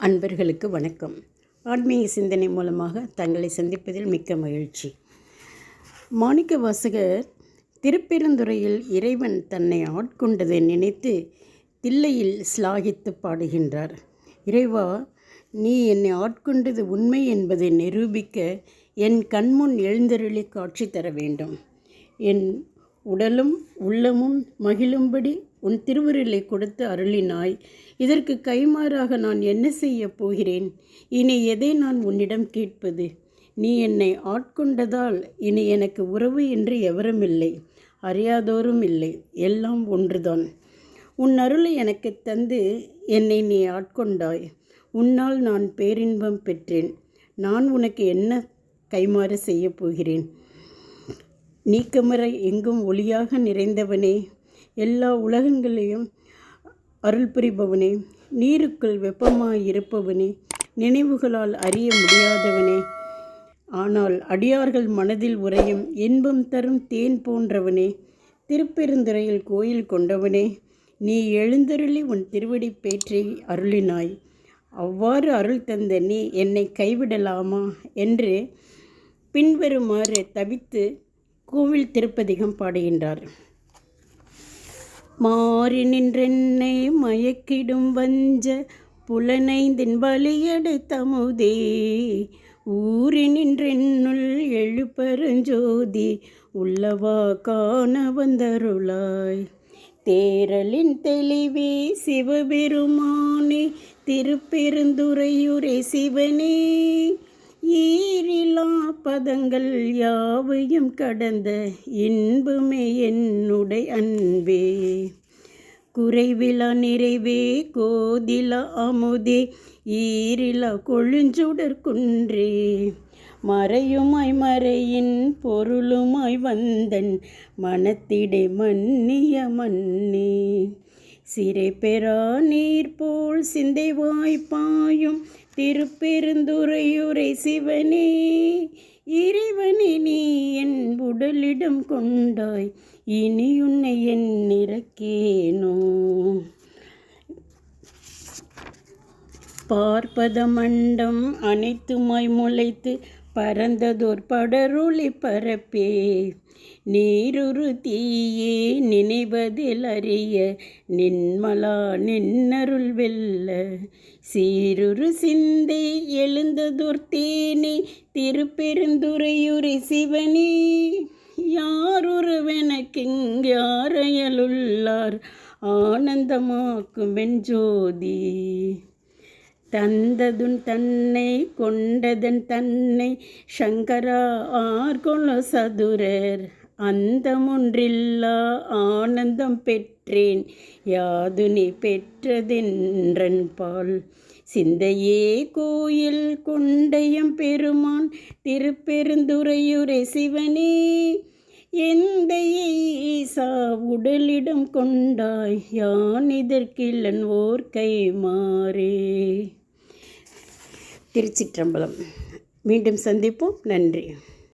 அன்பர்களுக்கு வணக்கம். ஆன்மீக சிந்தனை மூலமாக தங்களை சந்திப்பதில் மிக்க மகிழ்ச்சி. மாணிக்க வாசகர் திருப்பெருந்துறையில் இறைவன் தன்னை ஆட்கொண்டதை நினைத்து தில்லையில் ஸ்லாகித்து பாடுகின்றார். இறைவா நீ என்னை ஆட்கொண்டது உண்மை என்பதை நிரூபிக்க என் கண்முன் எழுந்தருளி காட்சி தர வேண்டும். என் உடலும் உள்ளமும் மகிழும்படி உன் திருவுருளை கொடுத்து அருளினாய். இதற்கு கைமாறாக நான் என்ன செய்ய போகிறேன்? இனி எதை நான் உன்னிடம் கேட்பது? நீ என்னை ஆட்கொண்டதால் இனி எனக்கு உறவு என்று எவரும் இல்லை. அறியாதோரும் இல்லை. எல்லாம் ஒன்றுதான். உன் அருளை எனக்கு தந்து என்னை நீ ஆட்கொண்டாய். உன்னால் நான் பேரின்பம் பெற்றேன். நான் உனக்கு என்ன கைமாறு செய்யப் போகிறேன்? நீக்கமர எங்கும் ஒளியாக நிறைந்தவனே. எல்லா உலகங்களையும் அருள் புரிபவனே நீருக்குள் வெப்பமாய் இருப்பவனே. நினைவுகளால் அறிய முடியாதவனே. ஆனால் அடியார்கள் மனதில் உறையும் இன்பம் தரும் தேன் போன்றவனே. திருப்பெருந்துறையில் கோயில் கொண்டவனே. நீ எழுந்தருளி உன் திருவடி பேற்றை அருளினாய். அவ்வாறு அருள் தந்த நீ என்னை கைவிடலாமா? என்று பின்வருமாறு தவித்து கோவில் திருப்பதிகம் பாடுகின்றார். மாறி நின்றென்னை மயக்கிடும் வஞ்ச புலனைந்தின் பலியெடுத்தமுதே ஊறி நின்றென்னுள் எழுப்பெருஞ்சோதி உள்ளவா காண வந்தருளாய். தேரலின் தெளிவே சிவபெருமானே திருப்பெருந்துரையுரை சிவனே ஈரிலா பதங்கள் யாவையும் கடந்த இன்புமே என்னுடைய அன்பே. குறைவிலா நிறைவே கோதில அமுதே ஈரில கொழுஞ்சுடற்குன்றே மறையுமாய் மறையின் பொருளுமாய் வந்தன் மனத்திடை மன்னிய மன்னே. சிறை பெறா நீர் போல் சிந்தை வாய்ப்பாயும் திருப்பெருந்துறையுரை சிவனே இறைவனே நீ என் உடலிடம் கொண்டாய். இனி உன்னை என் நிறக்கேனோ பார்ப்பத மண்டம் அனைத்துமாய் முளைத்து பரந்ததோர் படருளி பரப்பே. நீருரு தீயே நினைவதில் அறிய நின்மலா நின்னருள் வெல்ல. சீருரு சிந்தை எழுந்ததோர் தேனே திருப்பெருந்துரையுரை சிவனே. யாரொருவெனக்கிங்காரையலுள்ளார் ஆனந்தமாக்கும் வெஞ்சோதி தந்ததுன் தன்னை கொண்டதன் தன்னை சங்கரா ஆர்கொள சதுரர். அந்தமொன்றில்லா ஆனந்தம் பெற்றேன் யாதுனி பெற்றதென்றன் பால். சிந்தையே கோயில் கொண்டையம் பெருமான் திருப்பெருந்துறையுரை சிவனே. எந்த ஈசா உடலிடம் கொண்டாய் யான் இதற்கில்லன் ஓர் கை மாறே. திருச்சிற்றம்பலம். மீண்டும் சந்திப்போம். நன்றி.